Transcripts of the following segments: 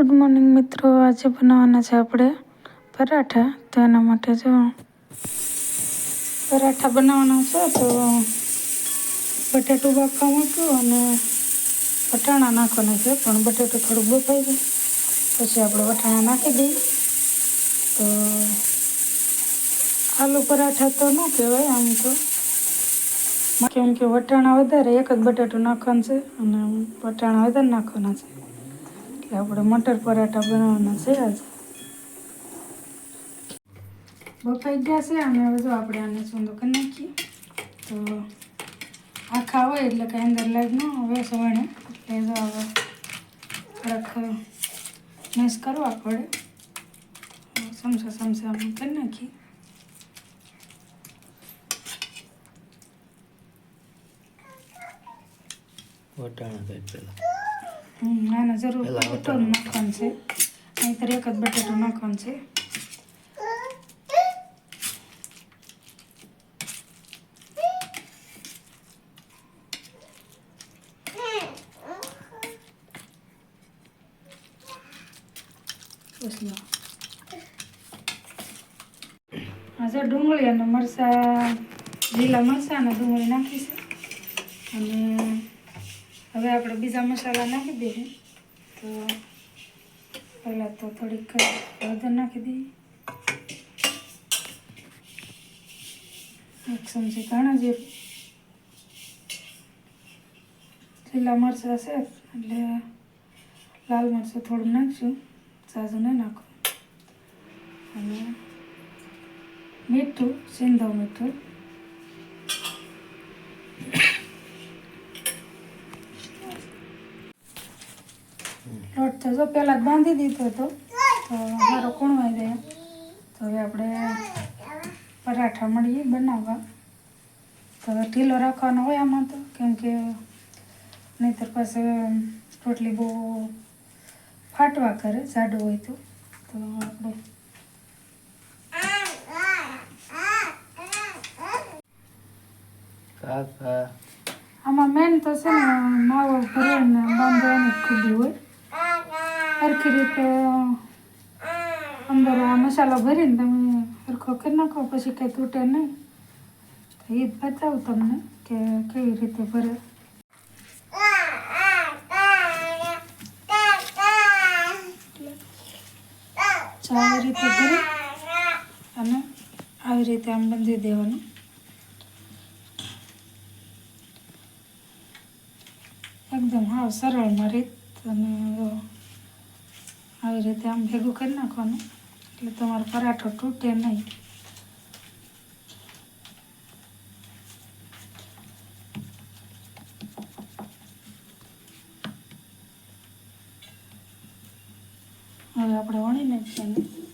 Good morning મિત્રો. આજે બનાવવાના છે આપણે પરાઠા. તો એના માટે જો પરાઠા બનાવવાના છે, તો બટેટું બાફવા મૂક્યું અને વટાણા નાખવાના છે. પણ બટેટું થોડુંક બફાઈ જાય પછી આપણે વટાણા નાખી દઈએ. તો આલુ પરાઠા તો ન કહેવાય આમ તો. કેમ કે વટાણા વધારે એક જ બટેટું નાખવાનું છે અને વટાણા વધારે નાખવાના છે. આપણે મટર પરાઠા બનાવવાના છે આજે. બફાઈ ગયા છે અને હવે જો આપણે આને સૂંદો કરી નાખીએ. તો આખા હોય એટલે કાંઈ અંદર લાગ ન હવે સવારે. એટલે જો હવે થોડાક મિક્સ કરવા પડે. સમસા સમસા કરી નાખીએ. વટાણા કઈ પેલા હમ, આને જરૂર પેલા બટેટો નાખવાનું છે નહીંતર એક જ બટેટું નાખવાનું છે બસ લો. આ જો ડુંગળી અને મરચાં લીલા મરચાં અને ડુંગળી નાખી છે અને હવે આપણે બીજા મસાલા નાખી દઈએ. તો પહેલાં તો થોડીક હળદર નાખી દઈએ. એક ચમચી ધાણા જીરું. લીલા મરચાં છે એટલે લાલ મરચાં થોડું નાખશું. સાજુ નહીં નાખો અને મીઠું સિંધવ મીઠું. લોટ તો જો પહેલાં જ બાંધી દીધો હતો. તો મારો કૂણવાઈ જાય તો હવે આપણે પરાઠા મળીએ બનાવવા. તો ઢીલો રાખવાનો હોય આમાં તો કેમ કે નહીંતર પાસે રોટલી બહુ ફાટવા કરે જાડું હોય તો. તો આપણે આમાં મેન તો છે ને માવો ભરીને બાંધવાની ખૂબી હોય. સરખી રીતે અંદર આ મસાલો ભરીને તમે સરખો કરી નાખો, પછી કંઈ તૂટે નહીં. તો એ જ બતાવું તમને કે કેવી રીતે ભરે. આવી રીતે ભરી અને આવી રીતે આમ બંધી દેવાનું. એકદમ હા સરળમાં રીત અને આવી રીતે આમ ભેગું કરી નાખવાનું. એટલે તમારો પરાઠો તૂટે નહીં. હવે આપણે વણી નાખીએ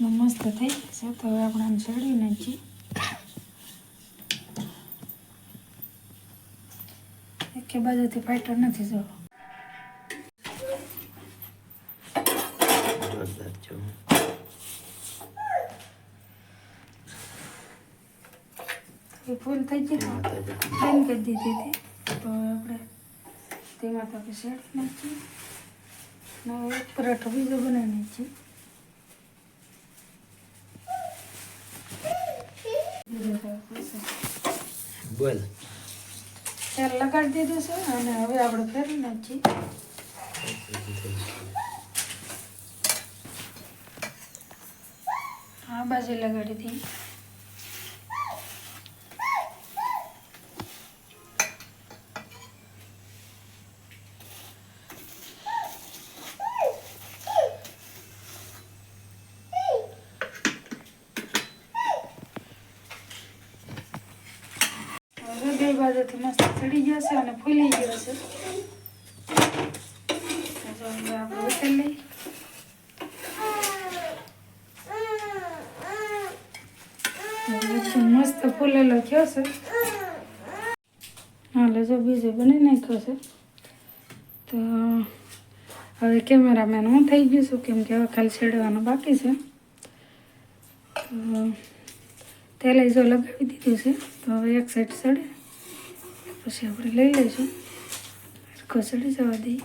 ને મસ્ત થઈ જશે તો હવે આપણે આમ ચડી નાખીએ એકે બાજુથી ફાઈટર નથી જો ફૂલ થઈ ગયું બંધ કરી દીધી હતી. તો આપણે તેમાં તો આપણે શેડ નાખીએ. પરાઠો બીજો બનાવી નાખીએ બીજો તો થશે. બોલ. તેલ લગાડી દીધું છે અને હવે આપણે ફેરવી નાખીએ. આ બાજુ લગાડી દઈએ. બાજુથી મસ્ત ચડી ગયો છે અને ફૂલી ગયો છે. આપણે ઉતરી લઈ પછી મસ્ત ફૂલેલો થયો છે. હાલે જો બીજો બની નાખ્યો છે. તો હવે કેમેરામેન હું થઈ ગયું છું, કેમ કે હવે ખાલી છેડવાનું બાકી છે. તો તેલે જો લગાવી દીધું છે, તો હવે એક સાઈડ સડે પછી આપણે લઈ લઈશું. હરખો ચડી જવા દઈએ.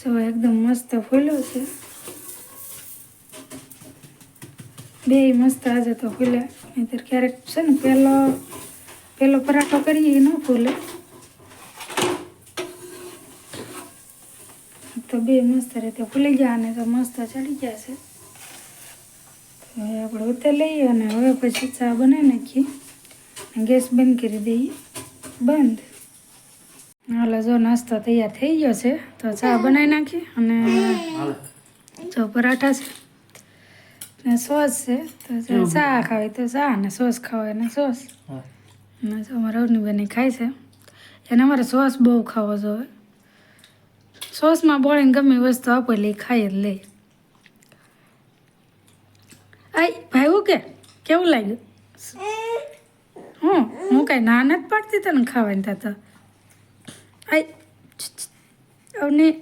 સવા એકદમ મસ્ત ફૂલ્યો છે. બે મસ્ત આજે તો ફૂલે. નહીંતર ક્યારેક છે ને પહેલો પહેલો પરાઠો કરીએ એ ન ફૂલે. તો બે મસ્ત રીતે ફૂલી ગયા અને તો મસ્ત ચડી ગયા છે. હવે આપણે ઉતે લઈએ અને હવે પછી ચા બનાવી નાખીએ. ગેસ બંધ કરી દઈએ. બંધ. હાલો જો નાસ્તો તૈયાર થઈ ગયો છે તો ચા બનાવી નાખી અને જો પરાઠા છે. ને સોસ છે તો ચા ખાવી તો ચા ને સોસ ખાવે ને સોસ. ને અને જો અમારા રવની બેની ખાય છે. એને અમારે સોસ બહુ ખાવો જોઈએ. સોસમાં બોળીને ગમે વસ્તુ આપો એટલે ખાઈ જ લે. આઈ ભાઈ કે કેવું લાગ્યું? હું? હું કાંઈ ના નથી પાડતી તને ખાવાની થતા આઈ અવની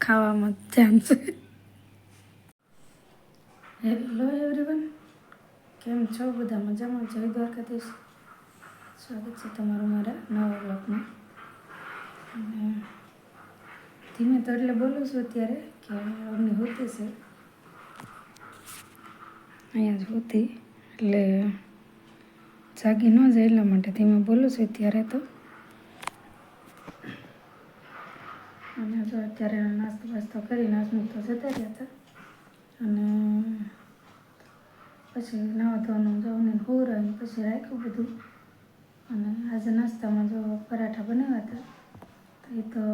ખાવામાં ધ્યાન છે. હેલો એવરીવન કેમ છો? બધા મજામાં? જય દ્વારકાધીશ. સ્વાગત છે તમારું મારા નવા બ્લોગમાં અને ધીમે તો એટલે બોલું છું અત્યારે કે અમને હોતી છે. અહીંયા જ હોતી એટલે જાગી ન જાય એટલા માટે ધીમે બોલું છું અત્યારે તો. અને જો અત્યારે નાસ્તો બાસ્તો કરી નાસ્તો તો જતા રહ્યા હતા. અને પછી નવા ધોવાનું જવું હોરાયું પછી રાખ્યું બધું. અને આજે નાસ્તામાં જો પરાઠા બનાવ્યા હતા. તો એ તો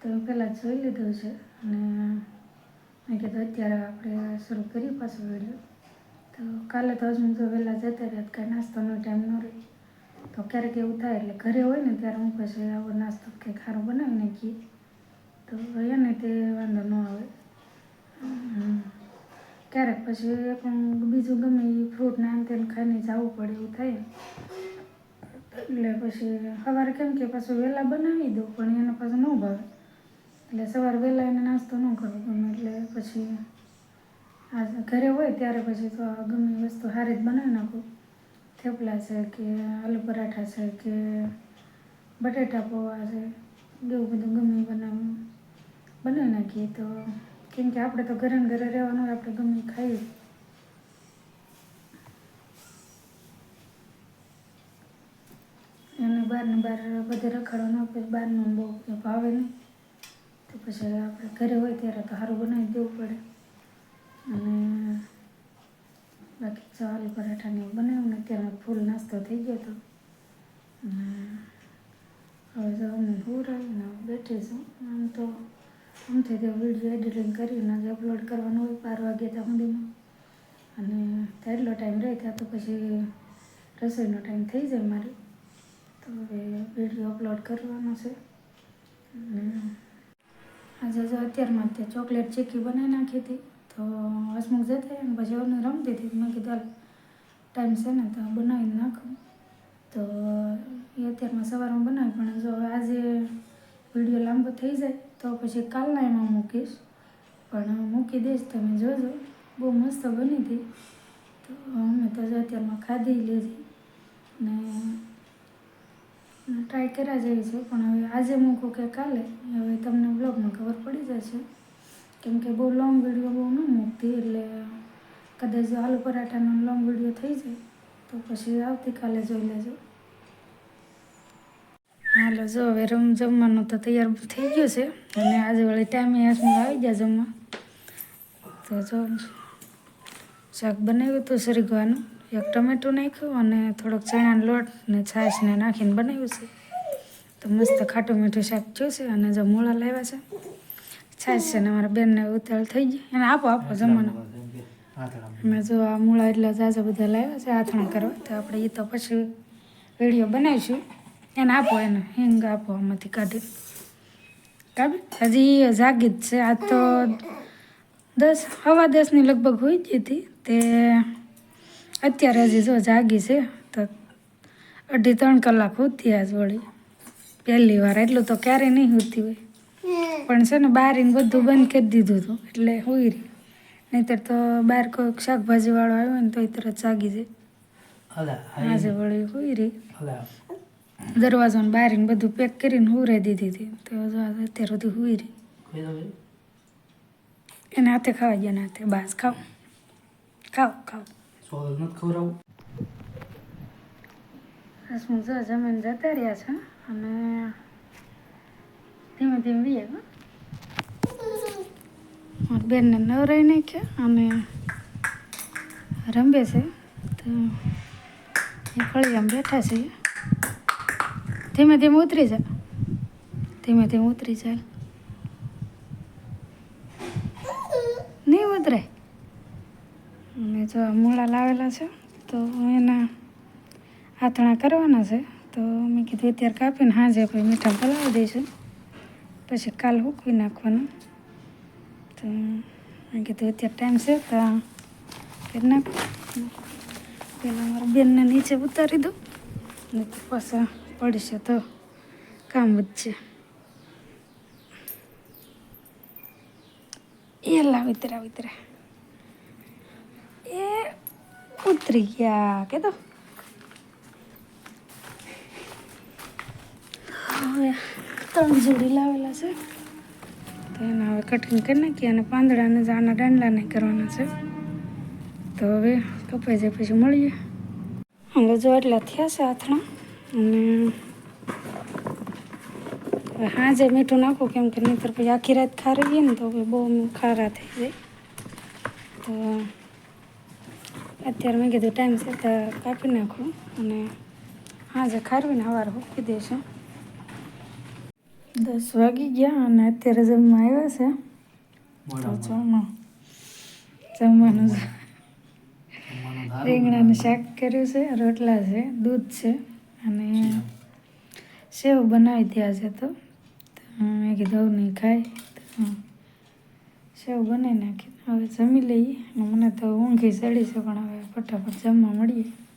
તો પહેલાં જોઈ લીધું છે. અને મેં કીધું અત્યારે આપણે શરૂ કરીએ પાછું વીડિયો. તો કાલે તો હજુ જો વહેલા જતા રહ્યા, તો કાંઈ નાસ્તાનો ટાઈમ ન રહે. તો ક્યારેક એવું થાય, એટલે ઘરે હોય ને ત્યારે હું પછી આવો નાસ્તો કે ખારું બનાવી નાખીએ તો એને તે વાંધો ન આવે. ક્યારેક પછી પણ બીજું ગમે એ ફ્રૂટ ને આમ તેમ ખાઈને જવું પડે એવું થાય. એટલે પછી સવારે કેમ કે પાછું વહેલા બનાવી દઉં, પણ એને પાછું ન ભાવે. એટલે સવારે વહેલા એને નાસ્તો ન કરવો ગમે, એટલે પછી આ ઘરે હોય ત્યારે પછી તો ગમે વસ્તુ સારી જ બનાવી નાખું. થેપલા છે કે આલુ પરાઠા છે કે બટેટા પૌવા છે, એવું બધું ગમે બનાવું. બનાવી નાખીએ તો કેમ કે આપણે તો ઘરે ઘરે રહેવાનું હોય, આપણે ગમે ખાઈએ. એને બહારને બહાર બધે રખડવાનું પછી બહારનું બહુ ભાવે નહીં. તો પછી આપણે ઘરે હોય ત્યારે તો સારું બનાવી દેવું પડે. અને બાકી જો આલુ પરાઠા ને એવું બનાવ્યું ને અત્યારે ફૂલ નાસ્તો થઈ ગયો હતો અને હવે જો અમને હુરાવીને બેઠી છું. આમ તો આમથી તો વીડિયો એડિટિંગ કરીને જ અપલોડ કરવાનું હોય બાર વાગ્યા ત્યાં સુધીમાં. અને એટલો ટાઈમ રહે ત્યાં તો પછી રસોઈનો ટાઈમ થઈ જાય મારી. તો હવે વીડિયો અપલોડ કરવાનો છે. આજે જો અત્યારમાં તે ચોકલેટ ચીકી બનાવી નાખી હતી. તો હસમુખ જતા રહ્યા પછી એને રમતી હતી. મેં કીધું ટાઈમ છે ને, તો બનાવીને નાખું. તો એ અત્યારમાં સવારમાં બનાવી, પણ જો આજે વીડિયો લાંબો થઈ જાય, તો પછી કાલના એમાં મૂકીશ. પણ મૂકી દઈશ, તમે જોજો. બહુ મસ્ત બની હતી. તો અમે તો જો અત્યારમાં ખાધી લીધી. ને ટ્રાય કર્યા જેવી છે, પણ હવે આજે મૂકું કે કાલે? હવે તમને બ્લોગમાં ખબર પડી જશે. કેમ કે બહુ લોંગ વીડિયો બહુ ન મૂકતી એટલે કદાચ જો આલુ પરાઠાનો લોંગ વીડિયો થઈ જાય, તો પછી આવતીકાલે જોઈ લેજો. હાલો, જો હવે રમ જમવાનું તો તૈયાર થઈ ગયું છે, અને આજે વળી ટાઈમે હાથમાં આવી ગયા જમવા. તો જો, શાક બનાવ્યું હતું શરીગવાનું, એક ટમેટું નાખ્યું અને થોડોક ચણાનો લોટ ને છાશને નાખીને બનાવ્યું છે. તો મસ્ત ખાટું મીઠું શાક થયું છે, અને જો મૂળા લાવ્યા છે. છાશ છે ને મારા બેનને ઉતાળ થઈ ગયા એને આપો આપો જમવાનું. અમે જો આ મૂળા એટલા ઝાઝા બધા લાવ્યા છે આથણા કરવા. તો આપણે એ તો પછી વીડિયો બનાવીશું. એને આપો એને હિંગ આપો આમાંથી કાઢી. કાપી? હજી જાગી જ છે. આ તો દસ હવા દસની લગભગ હોઈ જ હતી. તે અત્યારે હજી જો જાગી છે તો અઢી ત્રણ કલાક હોતી આજ વળી. પહેલી વાર. એટલું તો ક્યારેય નહીં હોતી હોય. પણ છે ને બારીને બધું બંધ કરી દીધું હતું એટલે હોઈ રહી નહીંતર તો બહાર કોઈક શાકભાજીવાળો આવ્યો ને તો એ તરત જાગી જાય. આજે વળી હોઈ રહી. દરવાજો ને બારીને બધું પેક કરીને હુરાઈ દીધી હતી. તો અત્યાર સુધી હુઈ રહી એને હાથે ખાવા ગયા હાથે. બાસ ખાવ ખાવ ખાવ જમીન જતા રહ્યા છે અને ધીમે ધીમે વીએ મારી બેનને નવરાઈ નાખ્યા અમે રમે છે. તો એ ફળિયામાં બેઠા છીએ ધીમે ધીમે ઉતરી જા. ધીમે ધીમે ઉતરી જાય નહીં ઉતરે અને જો મૂળા લાવેલા છે, તો એના આથણા કરવાના છે. તો મેં કીધું, અત્યારે કાપીને હાજે પછી મીઠા પલાવી દઈશું. પછી કાલ હૂકવી નાખવાનું. તો મેં કીધું અત્યારે ટાઈમ છે, તો કરી નાખું. પહેલાં મારા બેનને નીચે ઉતારી દઉં ને પાછા પડશે તો કામ વધશે. એ લાવી વિતરા વિતરા. એ ઉતરી ગયા, કે તો? હવે ત્રણ લાવેલા છે. તો એને હવે કટિંગ કરી નાખીએ અને પાંદડાને જાના ડાંડલાને કરવાના છે. તો હવે કપાઈ જાય પછી મળીએ. હવે જો એટલા થયા છે આથણા, અને હા જે મીઠું નાખું કેમ કે નહીંતર પછી આખી રાત ખારી ને તો પછી બહુ ખારા થઈ જાય. તો અત્યારે મેં કીધું ટાઈમ છે તો કાપી નાખું અને હાજે ખારવીને સવારે મૂકી દઈશું. દસ વાગી ગયા અને અત્યારે જમવા આવ્યા છે તો જમવા જમવાનું રીંગણાનું શાક કર્યું છે રોટલા છે દૂધ છે અને સેવ બનાવી દ્યા છે તો મેં કીધું નહીં ખાય સેવ બનાવી નાખી હવે જમી લઈએ મને તો ઊંઘી ચડી છે પણ હવે ફટાફટ જમવા મળીએ